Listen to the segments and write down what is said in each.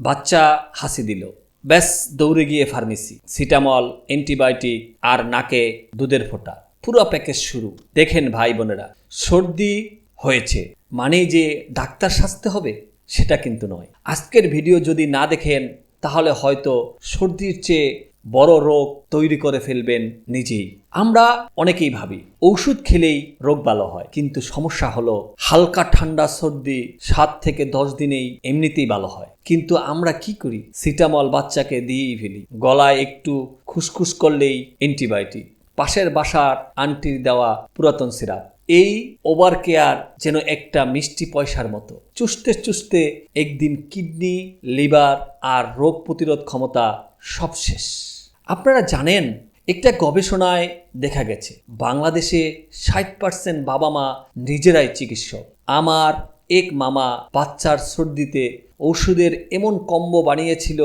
বাচ্চা হাসি দিল। ব্যাস, দৌড়ে গিয়ে ফার্মেসি। সিটামল, অ্যান্টিবায়োটিক আর নাকে দুধের ফোঁটা। পুরো প্যাকেজ শুরু। দেখেন ভাই বোনেরা, সর্দি হয়েছে। মানে যে ডাক্তার সাজতে হবে, সেটা কিন্তু নয়। আজকের ভিডিও যদি না দেখেন, তাহলে হয়তো সর্দির চেয়ে বড় রোগ তৈরি করে ফেলবেন নিজেই। আমরা অনেকেই ভাবি, ঔষধ খেলেই রোগ ভালো হয়, কিন্তু সমস্যা হলো হালকা ঠান্ডা সর্দি সাত থেকে দশ দিনেই এমনিতেই ভালো হয়। কিন্তু আমরা কি করি? সিটামল বাচ্চাকে দিয়েই ফেলি। গলায় একটু খুসখুস করলেই অ্যান্টিবায়োটিক। পাশের বাসার আন্টির দেওয়া পুরাতন সিরাপ। এই ওভার কেয়ার যেন একটা মিষ্টি পয়সার মতো। চুষতে চুষতে একদিন কিডনি, লিভার আর রোগ প্রতিরোধ ক্ষমতা সব শেষ। আপনারা জানেন, একটা গবেষণায় দেখা গেছে, বাংলাদেশে ষাট পার্সেন্ট বাবা মা নিজেরাই চিকিৎসক। আমার এক মামা বাচ্চার সর্দিতে ওষুধের এমন কম্বো বানিয়েছিল,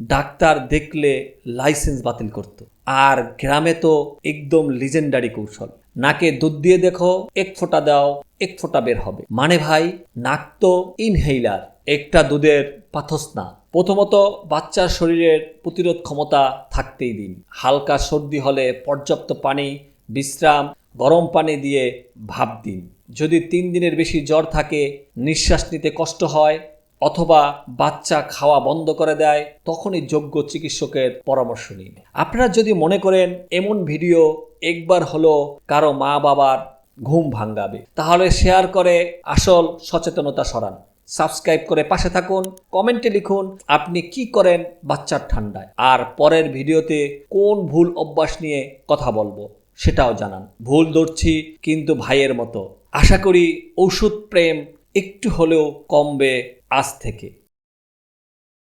ডাক্তার দেখলে লাইসেন্স বাতিল করত। আর গ্রামে তো একদম লিজেন্ডারি কৌশল। নাকে দুধ দিয়ে দেখো, এক ফোঁটা দাও, এক ফোঁটা বের হবে। মানে ভাই, নাক তো ইনহেইলার একটা দুধের পাথস না প্রথমত বাচ্চার শরীরের প্রতিরোধ ক্ষমতা থাকতেই দিন। হালকা সর্দি হলে পর্যাপ্ত পানি, বিশ্রাম, গরম পানি দিয়ে ভাপ দিন। যদি তিন দিনের বেশি জ্বর থাকে, নিঃশ্বাস নিতে কষ্ট হয় অথবা বাচ্চা খাওয়া বন্ধ করে দেয়, তখনই যোগ্য চিকিৎসকের পরামর্শ নিন। আপনারা যদি মনে করেন এমন ভিডিও একবার হলো কারও মা বাবার ঘুম ভাঙ্গাবে, তাহলে শেয়ার করে আসল সচেতনতা সরান। সাবস্ক্রাইব করে পাশে থাকুন, কমেন্টে লিখুন আপনি কি করেন বাচ্চার ঠান্ডায়, আর পরের ভিডিওতে কোন ভুল অভ্যাস নিয়ে কথা বলব সেটাও জানান। ভুল ধরছি কিন্তু ভাইয়ের মতো। আশা করি ঔষধ প্রেম একটু হলেও কমবে আজ থেকে।